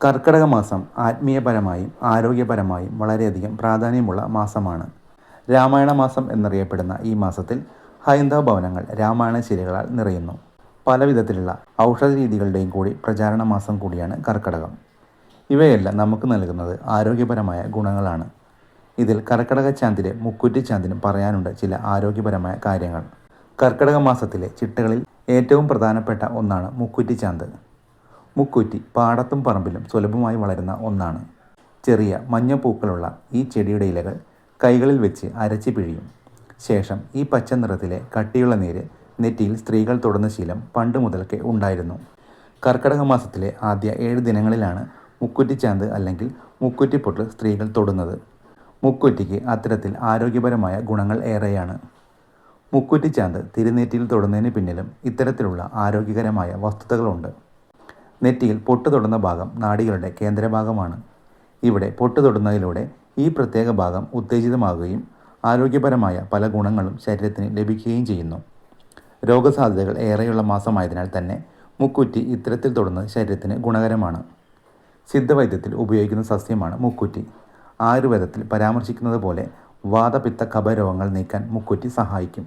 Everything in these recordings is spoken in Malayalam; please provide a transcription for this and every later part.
കർക്കിടക മാസം ആത്മീയപരമായും ആരോഗ്യപരമായും വളരെയധികം പ്രാധാന്യമുള്ള മാസമാണ്. രാമായണ മാസം എന്നറിയപ്പെടുന്ന ഈ മാസത്തിൽ ഹൈന്ദവ ഭവനങ്ങൾ രാമായണ ശിലകളാൽ നിറയുന്നു. പല വിധത്തിലുള്ള ഔഷധ രീതികളുടെയും കൂടി പ്രചാരണ മാസം കൂടിയാണ് കർക്കിടകം. ഇവയെല്ലാം നമുക്ക് നൽകുന്നത് ആരോഗ്യപരമായ ഗുണങ്ങളാണ്. ഇതിൽ കർക്കിടക ചാന്തിലെ മുക്കുറ്റി ചാന്തിനും പറയാനുണ്ട് ചില ആരോഗ്യപരമായ കാര്യങ്ങൾ. കർക്കിടക മാസത്തിലെ ചിട്ടകളിൽ ഏറ്റവും പ്രധാനപ്പെട്ട ഒന്നാണ് മുക്കുറ്റി ചാന്ത് മുക്കുറ്റി പാടത്തും പറമ്പിലും സുലഭമായി വളരുന്ന ഒന്നാണ്. ചെറിയ മഞ്ഞ പൂക്കളുള്ള ഈ ചെടിയുടെ ഇലകൾ കൈകളിൽ വെച്ച് അരച്ച് പിഴിയും. ശേഷം ഈ പച്ച നിറത്തിലെ കട്ടിയുള്ള നീര് നെറ്റിയിൽ സ്ത്രീകൾ തൊടുന്ന ശീലം പണ്ട് മുതൽക്കേ ഉണ്ടായിരുന്നു. കർക്കിടക മാസത്തിലെ ആദ്യ ഏഴ് ദിനങ്ങളിലാണ് മുക്കുറ്റിച്ചാന്ത് അല്ലെങ്കിൽ മുക്കുറ്റിപ്പൊട്ട് സ്ത്രീകൾ തൊടുന്നത്. മുക്കുറ്റിക്ക് അത്തരത്തിൽ ആരോഗ്യപരമായ ഗുണങ്ങൾ ഏറെയാണ്. മുക്കുറ്റിച്ചാന്ത് തിരുനെറ്റിയിൽ തൊടുന്നതിന് പിന്നിലും ഇത്തരത്തിലുള്ള ആരോഗ്യകരമായ വസ്തുതകളുണ്ട്. നെറ്റിയിൽ പൊട്ട് തൊടുന്ന ഭാഗം നാഡികളുടെ കേന്ദ്രഭാഗമാണ്. ഇവിടെ പൊട്ട് തൊടുന്നതിലൂടെ ഈ പ്രത്യേക ഭാഗം ഉത്തേജിതമാകുകയും ആരോഗ്യപരമായ പല ഗുണങ്ങളും ശരീരത്തിന് ലഭിക്കുകയും ചെയ്യുന്നു. രോഗസാധ്യതകൾ ഏറെയുള്ള മാസമായതിനാൽ തന്നെ മുക്കുറ്റി ഇത്തരത്തിൽ തൊടുന്നത് ശരീരത്തിന് ഗുണകരമാണ്. സിദ്ധവൈദ്യത്തിൽ ഉപയോഗിക്കുന്ന സസ്യമാണ് മുക്കുറ്റി. ആയുർവേദത്തിൽ പരാമർശിക്കുന്നത് പോലെ വാതപിത്ത കപരോഗങ്ങൾ നീക്കാൻ മുക്കുറ്റി സഹായിക്കും.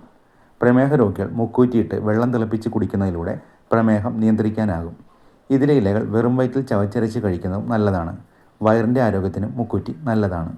പ്രമേഹ രോഗികൾ മുക്കൂറ്റിയിട്ട് വെള്ളം തിളപ്പിച്ച് കുടിക്കുന്നതിലൂടെ പ്രമേഹം നിയന്ത്രിക്കാനാകും. ഇതിലെ ഇലകൾ വെറും വയറ്റിൽ ചവച്ചരച്ച് കഴിക്കുന്നതും നല്ലതാണ്. വയറിന്റെ ആരോഗ്യത്തിന് മുക്കുറ്റി നല്ലതാണ്.